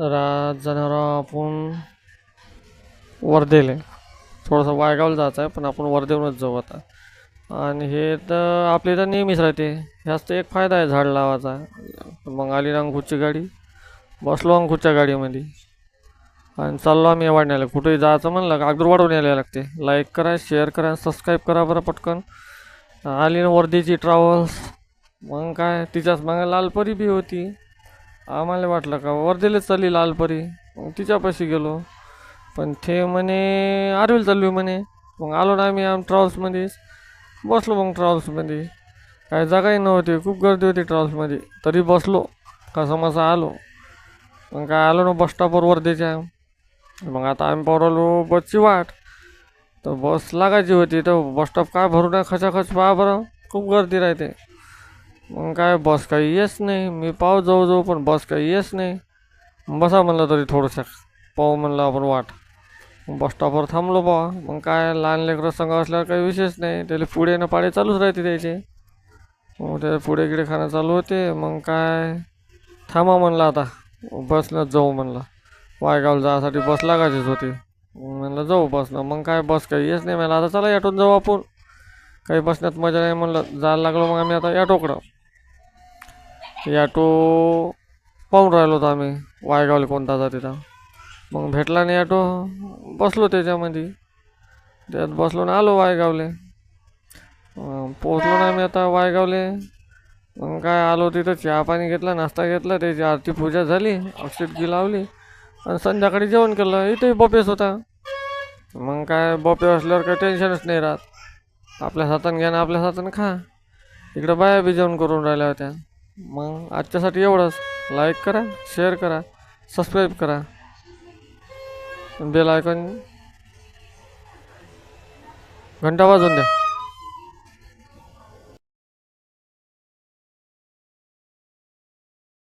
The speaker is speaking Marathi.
तर आज जाणार आपण वर्धेला थोडंसं वायगावला जायचं आहे पण आपण वर्धेवरूनच जाऊ आता. आणि हे तर आपल्या इथं नेहमीच राहते. ह्याच तर एक फायदा आहे झाड लावायचा. मग आली ना गाडी. बसलो अंकुशच्या गाडीमध्ये. आणि चाललो आम्ही वाढण्याला कुठेही जायचं म्हणलं का अगदी वाढवून यायला लागते. लाईक करा शेअर करा सबस्क्राईब करा बरं पटकन. आली ना वर्धेची ट्रॅव्हल्स मग काय तिच्याच मग लालपरी बी होती. आम्हाला वाटलं का वर्धेलाच चालली लालपरी. मग तिच्यापाशी गेलो. पण ते म्हणे आरवील चालली म्हणे. मग आलो ना आम्ही आम ट्रॅव्हल्समध्येच बसलो मग ट्रॅव्हल्समध्ये. काय जागाही नव्हती खूप गर्दी होती ट्रॅव्हल्समध्ये. तरी बसलो. कसामसा आलो. मग काय आलो ना बस स्टॉपवर वर्धेच्या मग आता आम्ही पवरलो बसची वाट. तर बस लागायची होती. तर बस स्टॉप काय भरू नये खचाखच पहा बरं. खूप गर्दी राहते. मग काय बस काही येस नाही. मी पाहू जाऊ जाऊ पण बस काही येस नाही. बसा म्हणलं तरी थोडंसं. पाहू म्हणलं आपण वाट. बस स्टॉपवर थांबलो बा मग काय लहान लेकरं संघ असल्यावर काही विशेष नाही. त्याला पुढे ना पाडे चालूच राहते त्याचे. मग ते पुढे गिडे खाणं चालू होते. मग काय थांबा म्हणलं आता. बसनं जाऊ म्हणलं. वायगावला जायसाठी बस लागायचीच होती. म्हणलं जाऊ बसनं. मग काय बस काही येच नाही. मला आता चला ॲटोन जाऊ आपण. काही बसण्यात मजा नाही म्हणलं. जायला लागलो मग आम्ही आता ॲटोकडं ॲटो पाहून राहिलो होतो आम्ही वायगावला कोणता जाते तिथं मग भेटला नाही ॲटो बसलो त्याच्यामध्ये. त्यात बसलो ना आलो वायगावले. पोचलो ना मी आता वायगावले. मग काय आलो तिथं चहा पाणी घेतला नाश्ता घेतला त्याची आरती पूजा झाली अक्षतगी लावली. आणि संध्याकाळी जेवण केलं इथेही बपेस होता. मग काय बॉपे असल्यावर काही टेन्शनच नाही राहत. आपल्या हातानं घ्या ना आपल्या हातानं खा. इकडं बाया बी जेवण करून राहिल्या होत्या. मग आजच्यासाठी एवढंच. लाईक करा शेअर करा सबस्क्राईब करा. बेल आयकॉन घंटा वाजवून द्या.